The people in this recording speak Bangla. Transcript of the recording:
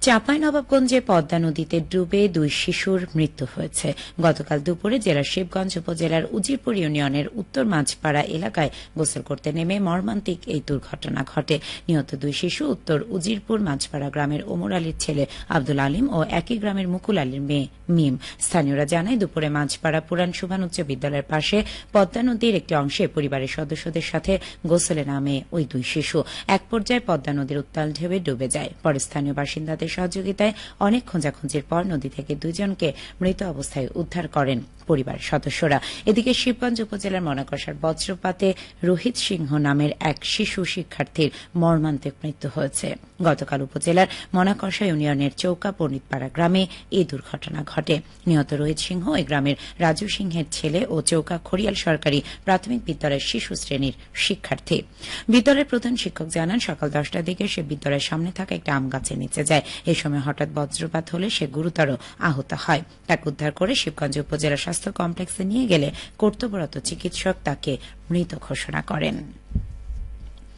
চাঁপাইনবাবগঞ্জে পদ্মা নদীতে ডুবে দুই শিশুর মৃত্যু হয়েছে। গতকাল দুপুরে জেলার শিবগঞ্জ উপজেলার উজিরপুর ইউনিয়নের উত্তর মাঝপাড়া এলাকায় গোসল করতে নেমে মর্মান্তিক এই দুর্ঘটনা ঘটে। নিহত দুই শিশু উত্তর উজিরপুর মাঝপাড়া গ্রামের ওমর আলীর ছেলে আব্দুল আলিম ও একই গ্রামের মুকুল আলীর মেয়ে মিম। স্থানীয়রা জানায়, দুপুরে মাঝপাড়া পুরান সুভান উচ্চ বিদ্যালয়ের পাশে পদ্মা নদীর একটি অংশে পরিবারের সদস্যদের সাথে গোসলে নামে ওই দুই শিশু। এক পর্যায়ে পদ্মা নদীর উত্তাল ঢেউয়ে ডুবে যায়। পরে স্থানীয় বাসিন্দাদের সহযোগিতায় অনেক খোঁজাখুঁজির পর নদী থেকে দুজনকে মৃত অবস্থায় উদ্ধার করেন পরিবারের সদস্যরা। এদিকে শিবগঞ্জ উপজেলার মনাকষার বজ্রপাতে রোহিত সিংহ নামের এক শিশু শিক্ষার্থীর মর্মান্তিক মৃত্যু হয়েছে। গতকাল উপজেলার মনাকষা ইউনিয়নের চৌকা পণ্ডিতপাড়া গ্রামে এই দুর্ঘটনা ঘটে। নিহত রোহিত সিংহ ওই গ্রামের রাজু সিংহের ছেলে ও চৌকা খড়িয়াল সরকারি প্রাথমিক বিদ্যালয়ের শিশু শ্রেণির শিক্ষার্থী। বিদ্যালয়ের প্রধান শিক্ষক জানান, সকাল দশটার দিকে সে বিদ্যালয়ের সামনে থাকা একটা আম গাছের নিচে যায়। এই সময় হঠাৎ বজ্রপাত হলে সে গুরুতর আহত হয়। তাকে উদ্ধার করে শিবগঞ্জ উপজেলা স্বাস্থ্য কমপ্লেক্সে নিয়ে গেলে কর্তব্যরত চিকিৎসক তাকে মৃত ঘোষণা করেন।